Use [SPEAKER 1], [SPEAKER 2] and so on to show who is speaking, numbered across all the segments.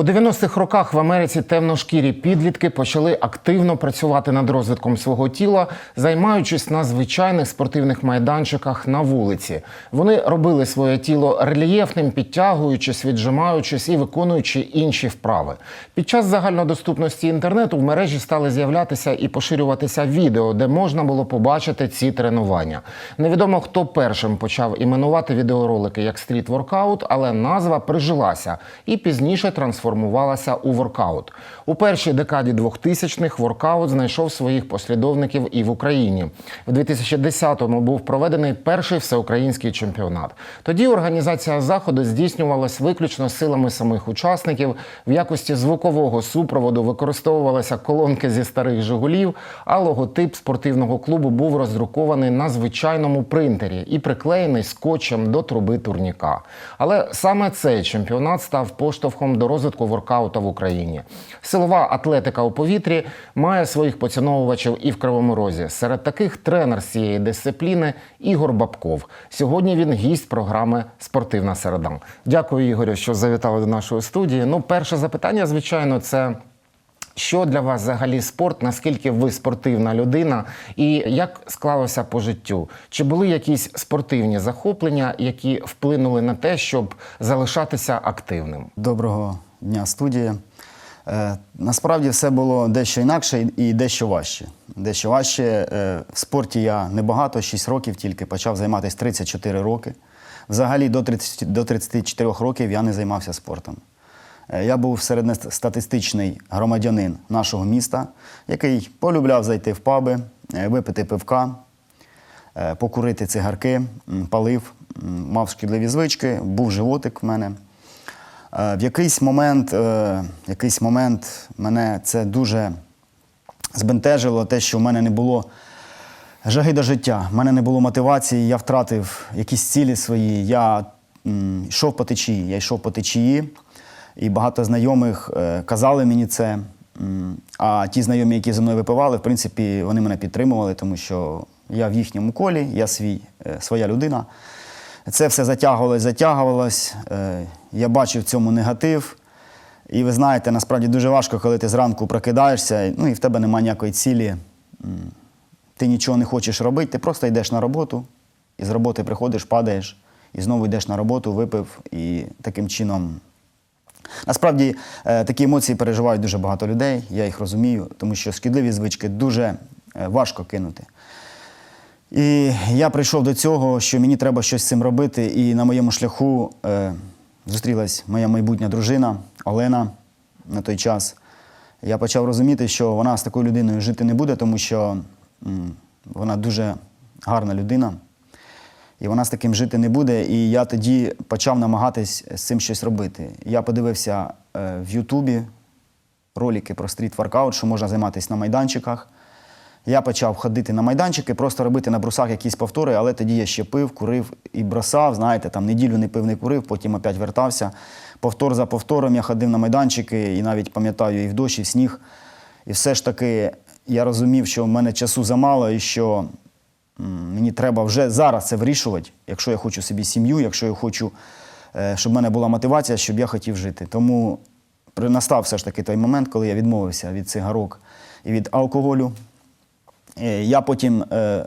[SPEAKER 1] У 90-х роках в Америці темношкірі підлітки почали активно працювати над розвитком свого тіла, займаючись на звичайних спортивних майданчиках на вулиці. Вони робили своє тіло рельєфним, підтягуючись, віджимаючись і виконуючи інші вправи. Під час загальнодоступності інтернету в мережі стали з'являтися і поширюватися відео, де можна було побачити ці тренування. Невідомо хто першим почав іменувати відеоролики як стріт-воркаут, але назва прижилася і пізніше трансформувалася у воркаут. У першій декаді 2000-х воркаут знайшов своїх послідовників і в Україні. В 2010-му був проведений перший всеукраїнський чемпіонат. Тоді організація заходу здійснювалась виключно силами самих учасників. В якості звукового супроводу використовувалися колонки зі старих Жигулів, а логотип спортивного клубу був роздрукований на звичайному принтері і приклеєний скотчем до труби турніка. Але саме цей чемпіонат став поштовхом до розвитку воркаута в Україні. Силова атлетика у повітрі має своїх поціновувачів і в Кривому Розі. Серед таких тренер з цієї дисципліни Ігор Бабков. Сьогодні він гість програми Спортивна середа. Дякую, Ігорю, що завітали до нашої студії. Ну, перше запитання, звичайно, це. Що для вас взагалі спорт? Наскільки ви спортивна людина, і як склалося по життю? Чи були якісь спортивні захоплення, які вплинули на те, щоб залишатися активним?
[SPEAKER 2] Доброго дня, студія. Е, насправді все було дещо інакше і дещо важче. Дещо важче. Е, в спорті я небагато, 6 років тільки почав займатися 34 роки. Взагалі до 30, до 34 років я не займався спортом. Е, Я був середньостатистичний громадянин нашого міста, який полюбляв зайти в паби, е, випити пивка, е, покурити цигарки, палив, мав шкідливі звички, був животик в мене. Е, В якийсь момент, е, якийсь момент мене це дуже збентежило, те, що в мене не було жаги до життя, в мене не було мотивації, я втратив якісь цілі свої. Я йшов по течії, я йшов по течії, і багато знайомих е, казали мені це. А ті знайомі, які зі мною випивали, в принципі, вони мене підтримували, тому що я в їхньому колі, я свій, своя людина. Це все затягувалось, затягувалось. Я бачив в цьому негатив. І ви знаєте, насправді дуже важко, коли ти зранку прокидаєшся, ну і в тебе немає ніякої цілі. Ти нічого не хочеш робити, ти просто йдеш на роботу, і з роботи приходиш, падаєш, і знову йдеш на роботу, випив, і таким чином. Насправді е, такі емоції переживають дуже багато людей, я їх розумію, тому що шкідливі звички дуже е, важко кинути. І я прийшов до цього, що мені треба щось з цим робити. І на моєму шляху е, зустрілась моя майбутня дружина Олена на той час. Я почав розуміти, що вона з такою людиною жити не буде, тому що вона дуже гарна людина. І вона з таким жити не буде. І я тоді почав намагатись з цим щось робити. Я подивився е, в Ютубі ролики про стріт-воркаут, що можна займатися на майданчиках. Я почав ходити на майданчики, просто робити на брусах якісь повтори, але тоді я ще пив, курив і бросав. Знаєте, там неділю не пив, не курив, потім опять вертався. Повтор за повтором я ходив на майданчики і навіть пам'ятаю і в дощ, і в сніг. І все ж таки я розумів, що в мене часу замало і що мені треба вже зараз це вирішувати, якщо я хочу собі сім'ю, якщо я хочу, е, щоб в мене була мотивація, щоб я хотів жити. Тому настав все ж таки той момент, коли я відмовився від цигарок і від алкоголю. Е, Я потім е,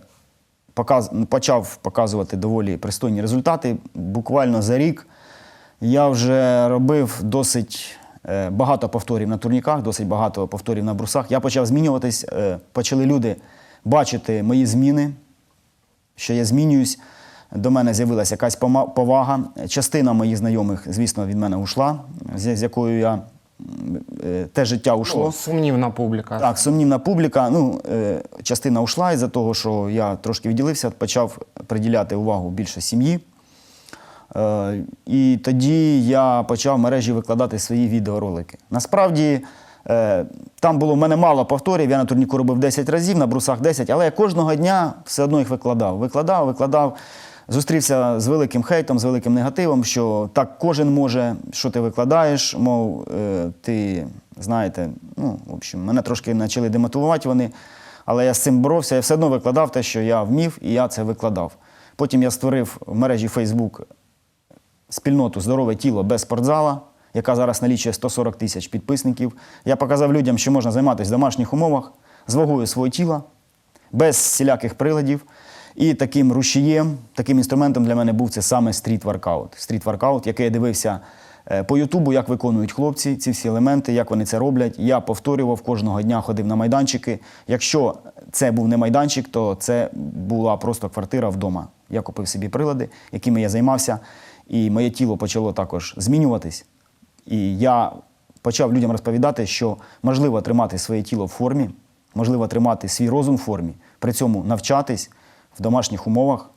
[SPEAKER 2] показ, почав показувати доволі пристойні результати. Буквально за рік я вже робив досить е, багато повторів на турніках, досить багато повторів на брусах. Я почав змінюватись, почали люди бачити мої зміни, що я змінююсь. До мене з'явилася якась повага. Частина моїх знайомих, звісно, від мене ушла, з, якою я те життя ушло.
[SPEAKER 1] Ну, сумнівна публіка.
[SPEAKER 2] Так, сумнівна публіка. Ну, е, частина ушла із-за того, що я трошки відділився, почав приділяти увагу більше сім'ї. Е, і тоді я почав в мережі викладати свої відеоролики. Насправді, е, там було в мене мало повторів, я на турніку робив 10 разів, на брусах 10, але я кожного дня все одно їх викладав. Викладав, викладав. Зустрівся з великим хейтом, з великим негативом, що так кожен може, що ти викладаєш, мов е, ти знаєте, ну, в общем, мене трошки почали демотивувати вони, але я з цим боровся, я все одно викладав те, що я вмів, і я це викладав. Потім я створив в мережі Facebook спільноту Здорове тіло без спортзала. яка зараз налічує 140 тисяч підписників. Я показав людям, що можна займатися в домашніх умовах з вагою свого тіла, без всіляких приладів. І таким рушієм, таким інструментом для мене був це саме стріт-воркаут. Стріт-воркаут, який я дивився е, по Ютубу, як виконують хлопці ці всі елементи, як вони це роблять. Я повторював кожного дня, ходив на майданчики. Якщо це був не майданчик, то це була просто квартира вдома. Я купив собі прилади, якими я займався, і моє тіло почало також змінюватись. І я почав людям розповідати, що можливо тримати своє тіло в формі, можливо тримати свій розум в формі, при цьому навчатись в домашніх умовах,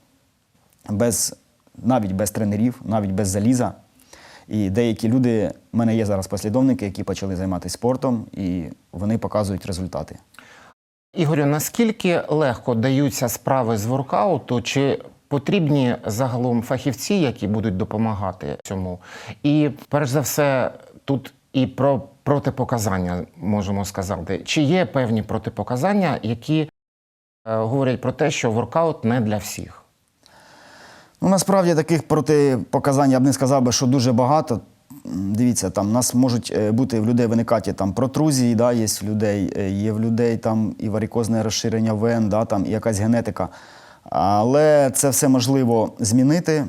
[SPEAKER 2] без, навіть без тренерів, навіть без заліза. І деякі люди, в мене є зараз послідовники, які почали займатися спортом, і вони показують результати.
[SPEAKER 1] Ігорю, наскільки легко даються справи з воркауту? Чи потрібні загалом фахівці, які будуть допомагати цьому? І перш за все, тут і про протипоказання можемо сказати. Чи є певні протипоказання, які говорять про те, що воркаут не для всіх?
[SPEAKER 2] Ну, насправді таких протипоказань я б не сказав би, що дуже багато. Дивіться, там у нас можуть е, бути в людей виникати там протрузії, да, є в людей, е, є в людей там і варикозне розширення вен, да, там, і якась генетика. Але це все можливо змінити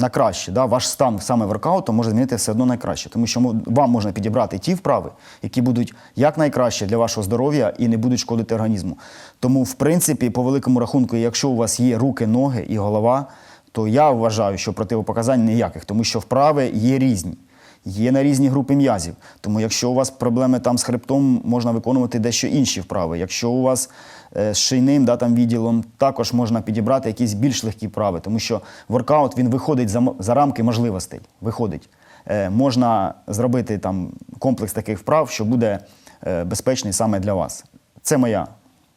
[SPEAKER 2] на краще. Да? Ваш стан саме воркауту може змінити все одно найкраще. Тому що вам можна підібрати ті вправи, які будуть якнайкраще для вашого здоров'я і не будуть шкодити організму. Тому, в принципі, по великому рахунку, якщо у вас є руки, ноги і голова, то я вважаю, що противопоказань ніяких, тому що вправи є різні. Є на різні групи м'язів. Тому якщо у вас проблеми там з хребтом, можна виконувати дещо інші вправи. Якщо у вас е, з шийним да, там, відділом, також можна підібрати якісь більш легкі вправи, тому що воркаут він виходить за, за рамки можливостей. Виходить. Е, можна зробити там комплекс таких вправ, що буде е, безпечний саме для вас. Це моя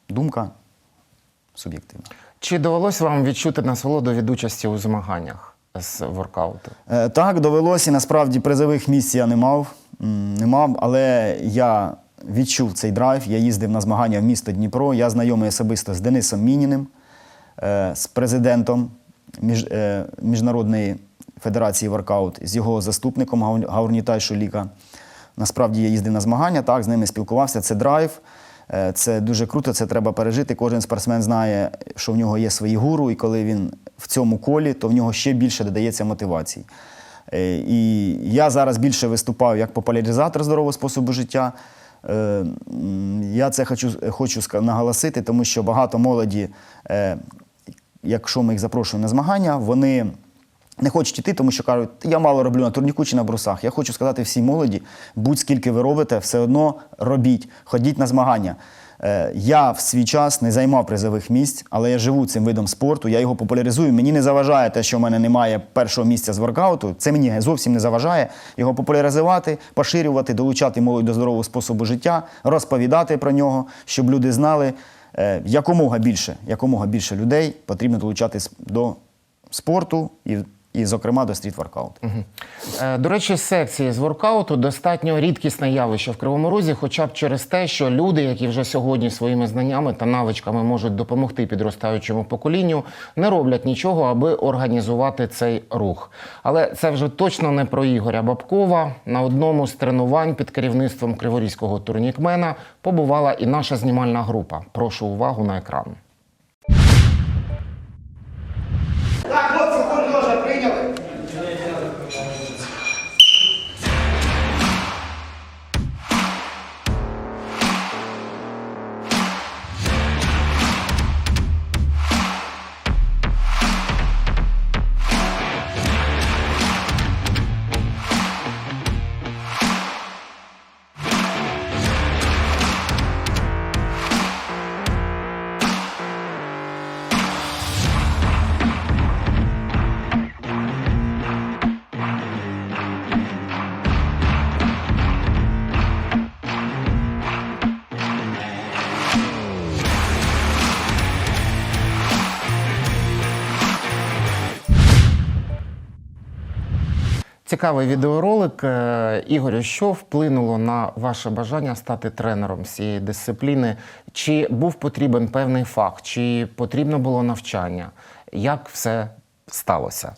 [SPEAKER 2] думка суб'єктивна.
[SPEAKER 1] Чи довелось вам відчути насолоду від участі у змаганнях з воркауту?
[SPEAKER 2] Е, Так, довелося. Насправді призових місць я не мав, не мав, але я відчув цей драйв. Я їздив на змагання в місто Дніпро. Я знайомий особисто з Денисом Мініним, е, з президентом е, Міжнародної федерації воркаут, з його заступником Гау- Гаурнітай Шуліка. Насправді я їздив на змагання, так, з ними спілкувався. Це драйв. Е, Це дуже круто, це треба пережити. Кожен спортсмен знає, що в нього є свої гуру, і коли він в цьому колі, то в нього ще більше додається мотивації. Е, І я зараз більше виступаю як популяризатор здорового способу життя. Е, Я це хочу, хочу наголосити, тому що багато молоді, якщо ми їх запрошуємо на змагання, вони не хочуть йти, тому що кажуть, я мало роблю на турніку чи на брусах. Я хочу сказати всій молоді, будь-скільки ви робите, все одно робіть, ходіть на змагання. Е, Я в свій час не займав призових місць, але я живу цим видом спорту, я його популяризую. Мені не заважає те, що в мене немає першого місця з воркауту. Це мені зовсім не заважає його популяризувати, поширювати, долучати молодь до здорового способу життя, розповідати про нього, щоб люди знали. е, Якомога більше, якомога більше людей потрібно долучатись до спорту і, і зокрема, до стріт-воркауту.
[SPEAKER 1] Е, До речі, секції з воркауту достатньо рідкісне явище в Кривому Розі, хоча б через те, що люди, які вже сьогодні своїми знаннями та навичками можуть допомогти підростаючому поколінню, не роблять нічого, аби організувати цей рух. Але це вже точно не про Ігоря Бабкова. На одному з тренувань під керівництвом криворізького турнікмена побувала і наша знімальна група. Прошу увагу на екран. Цікавий відеоролик. Е, Ігорю, що вплинуло на ваше бажання стати тренером цієї дисципліни? Чи був потрібен певний фах, чи потрібно було навчання? Як все сталося?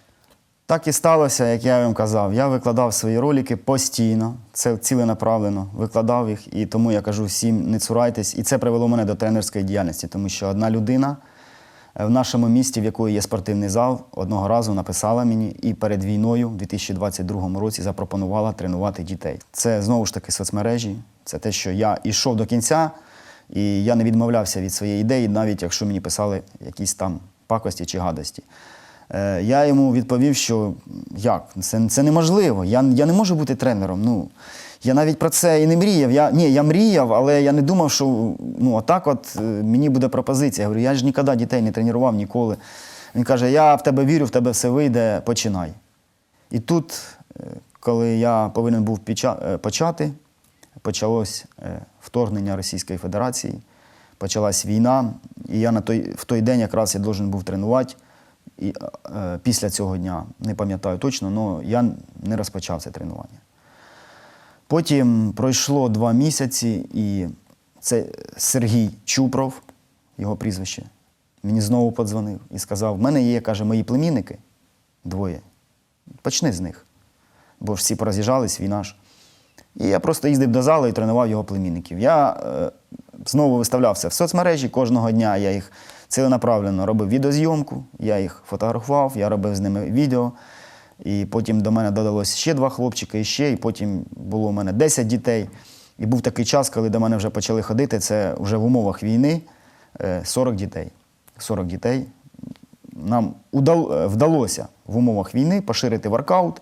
[SPEAKER 2] Так і сталося, як я вам казав. Я викладав свої ролики постійно, це ціленаправлено, викладав їх, і тому я кажу всім, не цурайтесь. І це привело мене до тренерської діяльності, тому що одна людина в нашому місті, в якої є спортивний зал, одного разу написала мені і перед війною, в 2022 році, запропонувала тренувати дітей. Це знову ж таки соцмережі, це те, що я йшов до кінця, і я не відмовлявся від своєї ідеї, навіть якщо мені писали якісь там пакості чи гадості. Е, Я йому відповів, що як, це, це неможливо. Я, я не можу бути тренером. Ну, я навіть про це і не мріяв. Я, ні, я мріяв, але я не думав, що ну, отак от е, мені буде пропозиція. Я говорю, я ж ніколи дітей не тренував ніколи. Він каже: Я в тебе вірю, в тебе все вийде, починай. І тут, е, коли я повинен був е, почати, почалось вторгнення Російської Федерації, почалась війна, і я на той, в той день якраз я должен був тренувати. І після цього дня, не пам'ятаю точно, але я не розпочав це тренування. Потім пройшло два місяці, і це Сергій Чупров, його прізвище, мені знову подзвонив і сказав: в мене є, каже, мої племінники двоє. Почни з них. Бо ж всі пороз'їжджались, війна ж. І я просто їздив до залу і тренував його племінників. Я е, знову виставлявся в соцмережі кожного дня. Я їх ціленаправленно робив відеозйомку, я їх фотографував, я робив з ними відео. І потім до мене додалось ще два хлопчики, і ще, і потім було у мене 10 дітей. І був такий час, коли до мене вже почали ходити. Це вже в умовах війни е, 40 дітей. 40 дітей. Нам е, вдалося в умовах війни поширити воркаут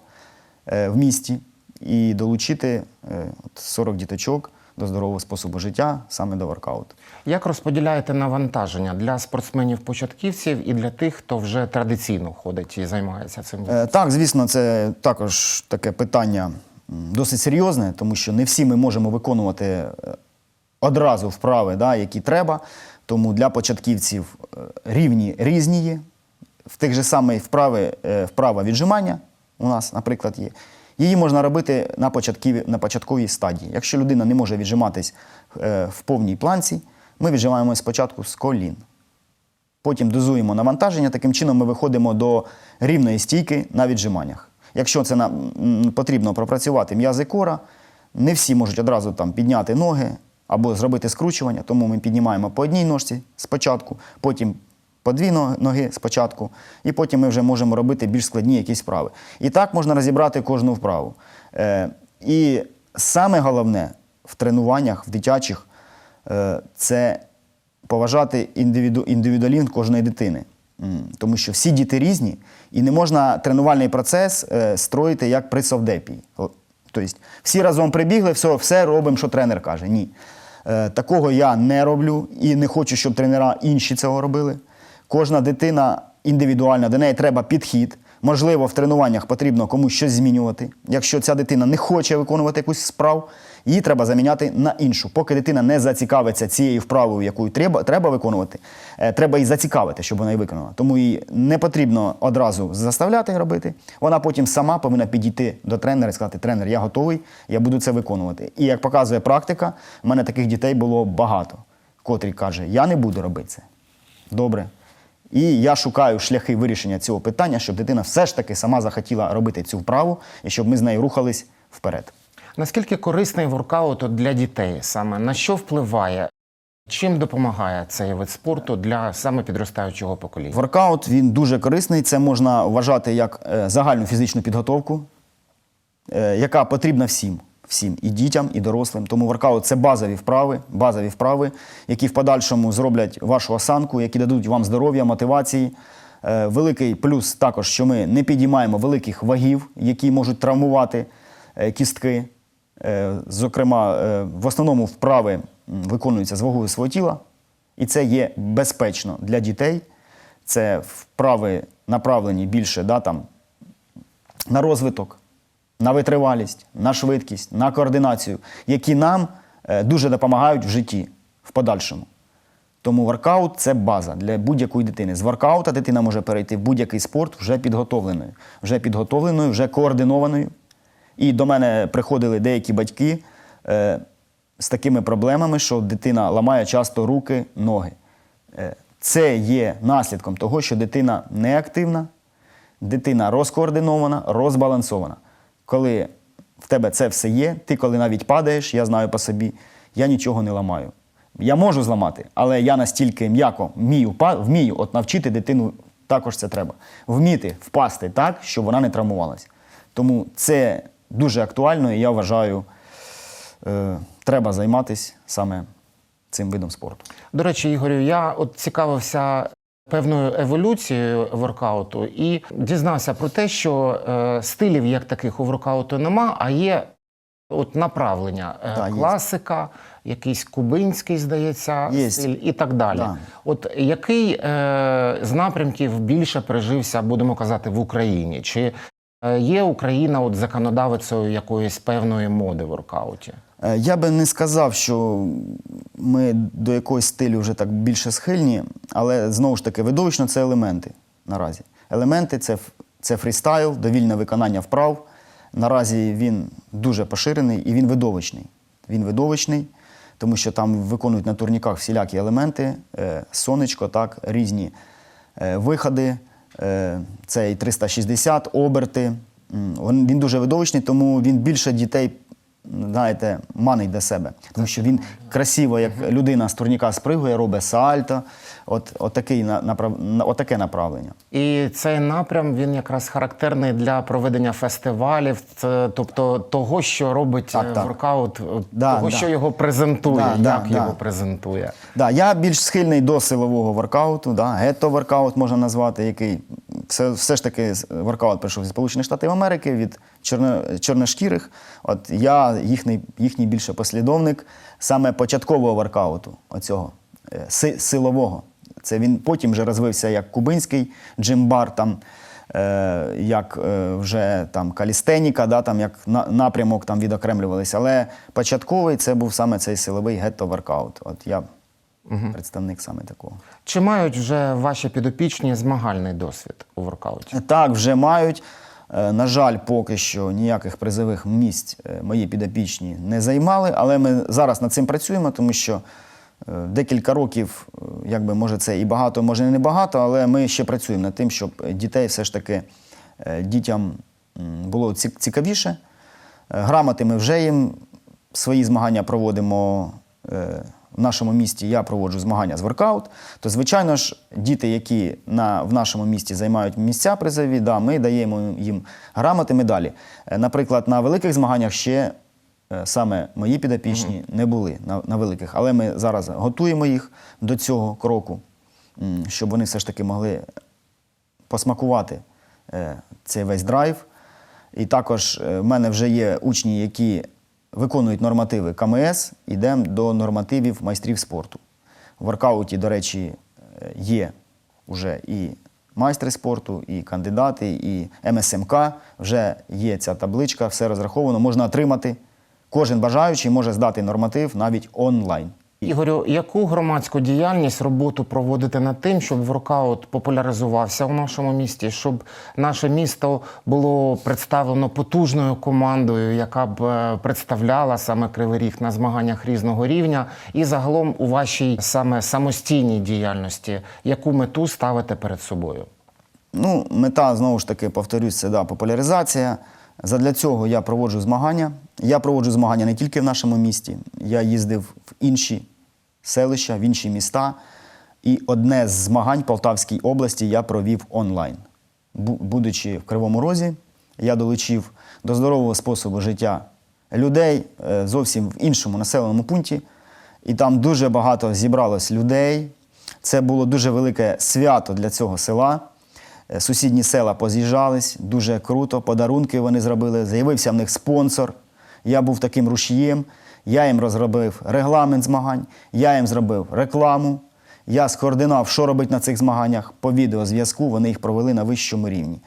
[SPEAKER 2] е, в місті і долучити е, 40 діточок до здорового способу життя саме до воркауту.
[SPEAKER 1] Як розподіляєте навантаження для спортсменів-початківців і для тих, хто вже традиційно ходить і займається цим?
[SPEAKER 2] Е, Так, звісно, це також таке питання досить серйозне, тому що не всі ми можемо виконувати е, одразу вправи, да, які треба. Тому для початківців е, рівні різні є. В тих же самих вправи, е, вправа віджимання у нас, наприклад, є. Її можна робити на, початківі, на початковій стадії. Якщо людина не може віджиматись е, в повній планці, ми віджимаємо спочатку з колін. Потім дозуємо навантаження, таким чином ми виходимо до рівної стійки на віджиманнях. Якщо це нам потрібно пропрацювати м'язи кора, не всі можуть одразу там підняти ноги або зробити скручування, тому ми піднімаємо по одній ножці спочатку, потім по дві ноги спочатку, і потім ми вже можемо робити більш складні якісь вправи. І так можна розібрати кожну вправу. Е, і саме головне в тренуваннях, в дитячих, е, це поважати індивіду, індивідуалізм кожної дитини. Тому що всі діти різні, і не можна тренувальний процес е, строїти як при совдепії. Тобто всі разом прибігли, все, все робимо, що тренер каже. Ні. Е, такого я не роблю і не хочу, щоб тренера інші цього робили. Кожна дитина індивідуальна, до неї треба підхід. Можливо, в тренуваннях потрібно комусь щось змінювати. Якщо ця дитина не хоче виконувати якусь справу, її треба заміняти на іншу. Поки дитина не зацікавиться цією вправою, яку треба, треба виконувати, е, треба її зацікавити, щоб вона її виконала. Тому її не потрібно одразу заставляти робити. Вона потім сама повинна підійти до тренера і сказати: тренер, я готовий, я буду це виконувати. І як показує практика, в мене таких дітей було багато, котрі каже, я не буду робити це. Добре. І я шукаю шляхи вирішення цього питання, щоб дитина все ж таки сама захотіла робити цю вправу і щоб ми з нею рухались вперед.
[SPEAKER 1] Наскільки корисний воркаут для дітей саме на що впливає? Чим допомагає цей вид спорту для саме підростаючого покоління?
[SPEAKER 2] Воркаут він дуже корисний. Це можна вважати як е, загальну фізичну підготовку, е, яка потрібна всім. Всім і дітям, і дорослим. Тому воркаут це базові вправи, базові вправи, які в подальшому зроблять вашу осанку, які дадуть вам здоров'я, мотивації. Е, Великий плюс також, що ми не підіймаємо великих вагів, які можуть травмувати е, кістки. Е, Зокрема, в основному вправи виконуються з вагою свого тіла, і це є безпечно для дітей. Це вправи направлені більше да, там, на розвиток, на витривалість, на швидкість, на координацію, які нам е, дуже допомагають в житті в подальшому. Тому воркаут це база для будь-якої дитини. З воркаута дитина може перейти в будь-який спорт вже підготовленою, вже підготовленою, вже координованою. І до мене приходили деякі батьки е, з такими проблемами, що дитина ламає часто руки, ноги. Е, це є наслідком того, що дитина неактивна, дитина розкоординована, розбалансована. Коли в тебе це все є, ти коли навіть падаєш, я знаю по собі, я нічого не ламаю. Я можу зламати, але я настільки м'яко вмію, вмію от навчити дитину, також це треба. Вміти впасти так, щоб вона не травмувалась. Тому це дуже актуально, і я вважаю, е, треба займатися саме цим видом спорту.
[SPEAKER 1] До речі, Ігорю, я от цікавився певною еволюцією воркауту і дізнався про те, що е, стилів як таких у воркауту нема, а є от направлення Е,
[SPEAKER 2] Да, є.
[SPEAKER 1] класика, якийсь кубинський, здається,
[SPEAKER 2] Є.
[SPEAKER 1] стиль і так далі.
[SPEAKER 2] Да.
[SPEAKER 1] От який е, з напрямків більше прижився, будемо казати, в Україні? Чи е, є Україна от законодавицею якоїсь певної моди в воркауті?
[SPEAKER 2] Е, Я би не сказав, що ми до якогось стилю вже так більше схильні, але знову ж таки, видовищно це елементи наразі. Елементи це, це фрістайл, довільне виконання вправ. Наразі він дуже поширений і він видовищний. Він видовищний, тому що там виконують на турніках всілякі елементи, е, сонечко, так, різні е, виходи. Це і 360, оберти. Він дуже видовищний, тому він більше дітей знаєте, манить до себе. Тому що він красиво, як людина з турніка спригує, робить сальто. От, от, такий, направ... на- от таке направлення.
[SPEAKER 1] І цей напрям він якраз характерний для проведення фестивалів, це, тобто того, що робить
[SPEAKER 2] Так,
[SPEAKER 1] е,
[SPEAKER 2] так.
[SPEAKER 1] воркаут, е,
[SPEAKER 2] Да,
[SPEAKER 1] того,
[SPEAKER 2] да.
[SPEAKER 1] що його презентує,
[SPEAKER 2] Да, да,
[SPEAKER 1] як
[SPEAKER 2] да.
[SPEAKER 1] його презентує.
[SPEAKER 2] Да, я більш схильний до силового воркауту, да, гетто-воркаут можна назвати, який все, все ж таки воркаут прийшов зі Сполучених Штатів Америки від чорно, чорношкірих. От я їхній, їхній більше послідовник саме початкового воркауту, оцього е, си, силового. Це він потім вже розвився як кубинський джимбар, там, е, як е, вже там калістеніка, да, там, як на, напрямок там відокремлювалися. Але початковий це був саме цей силовий гетто-воркаут. От я представник саме такого.
[SPEAKER 1] Чи мають вже ваші підопічні змагальний досвід у воркауті?
[SPEAKER 2] Так, вже мають. Е, На жаль, поки що ніяких призових місць е, мої підопічні не займали, але ми зараз над цим працюємо, тому що е, декілька років, е, якби може це і багато, може і не багато, але ми ще працюємо над тим, щоб дітей все ж таки е, дітям було цікавіше. Е, Грамоти ми вже їм свої змагання проводимо е, в нашому місті. Я проводжу змагання з воркаут. То, звичайно ж, діти, які на, в нашому місті займають місця призові, да, ми даємо їм грамоти, медалі. Е, Наприклад, на великих змаганнях ще е, саме мої підопічні не були на, на великих, але ми зараз готуємо їх до цього кроку, щоб вони все ж таки могли посмакувати е, цей весь драйв. І також в мене вже є учні, які виконують нормативи КМС, йдемо до нормативів майстрів спорту. В воркауті, до речі, е, є вже і майстри спорту, і кандидати, і МСМК. Вже є ця табличка, все розраховано, можна отримати. Кожен бажаючий може здати норматив навіть онлайн.
[SPEAKER 1] Ігорю, яку громадську діяльність роботу проводити над тим, щоб воркаут популяризувався у нашому місті, щоб наше місто було представлено потужною командою, яка б е, представляла саме Кривий Ріг на змаганнях різного рівня, і загалом у вашій саме самостійній діяльності, яку мету ставите перед собою?
[SPEAKER 2] Ну, мета, знову ж таки, повторюсь, да, популяризація. Задля цього я проводжу змагання. Я проводжу змагання не тільки в нашому місті. Я їздив в інші селища, в інші міста. І одне з змагань Полтавській області я провів онлайн. Будучи в Кривому Розі, я долучив до здорового способу життя людей е, зовсім в іншому населеному пункті. І там дуже багато зібралось людей. Це було дуже велике свято для цього села. Е, Сусідні села поз'їжджались, дуже круто. Подарунки вони зробили. З'явився в них спонсор. Я був таким рушієм. Я їм розробив регламент змагань, я їм зробив рекламу. Я скоординав, що робити на цих змаганнях по відеозв'язку. Вони їх провели на вищому рівні.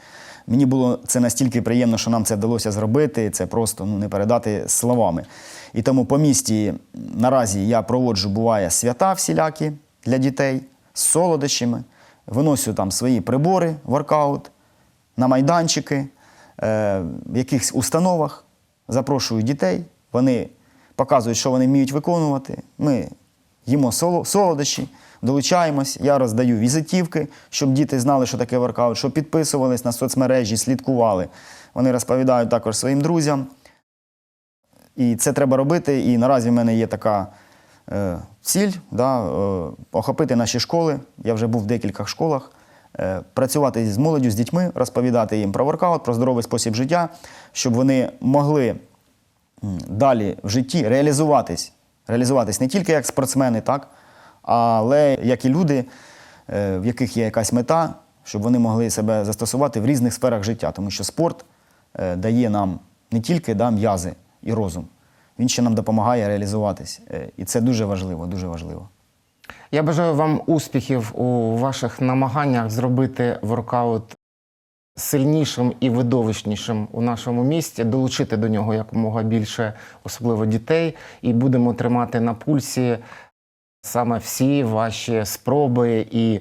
[SPEAKER 2] Мені було це настільки приємно, що нам це вдалося зробити. Це просто ну, не передати словами. І тому по місті наразі я проводжу, буває, свята всілякі для дітей з солодощами, виносю там свої прибори, воркаут, на майданчики, е, в якихось установах, запрошую дітей, вони показують, що вони вміють виконувати. Ми їмо солодощі, долучаємось. Я роздаю візитівки, щоб діти знали, що таке воркаут, щоб підписувались на соцмережі, слідкували. Вони розповідають також своїм друзям. І це треба робити. І наразі в мене є така ціль да, е, охопити наші школи. Я вже був в декількох школах. Е, працювати з молоддю, з дітьми, розповідати їм про воркаут, про здоровий спосіб життя, щоб вони могли далі в житті реалізуватись. Реалізуватись не тільки як спортсмени, так, але як і люди, е, в яких є якась мета, щоб вони могли себе застосувати в різних сферах життя. Тому що спорт е, дає нам не тільки да, м'язи і розум, він ще нам допомагає реалізуватись. Е, І це дуже важливо, дуже важливо.
[SPEAKER 1] Я бажаю вам успіхів у ваших намаганнях зробити воркаут сильнішим і видовищнішим у нашому місті, долучити до нього якомога більше, особливо дітей, і будемо тримати на пульсі саме всі ваші спроби і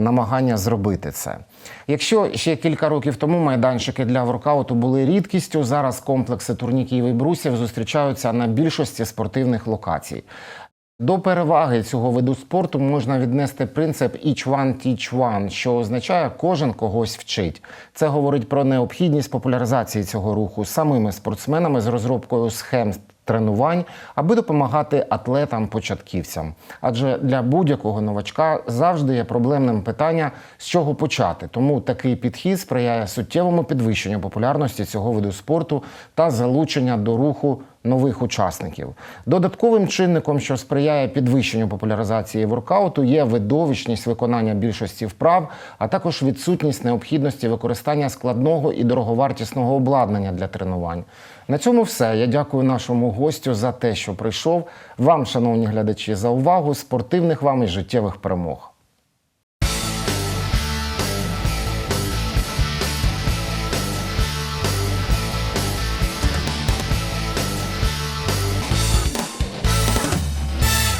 [SPEAKER 1] намагання зробити це. Якщо ще кілька років тому майданчики для воркауту були рідкістю, зараз комплекси турніків і брусів зустрічаються на більшості спортивних локацій. До переваги цього виду спорту можна віднести принцип «each one teach one», що означає кожен когось вчить. Це говорить про необхідність популяризації цього руху самими спортсменами з розробкою схем тренувань, аби допомагати атлетам-початківцям. Адже для будь-якого новачка завжди є проблемним питання, з чого почати. Тому такий підхід сприяє суттєвому підвищенню популярності цього виду спорту та залучення до руху нових учасників. Додатковим чинником, що сприяє підвищенню популяризації воркауту, є видовищність виконання більшості вправ, а також відсутність необхідності використання складного і дороговартісного обладнання для тренувань. На цьому все. Я дякую нашому гостю за те, що прийшов. Вам, шановні глядачі, за увагу, спортивних вам і життєвих перемог.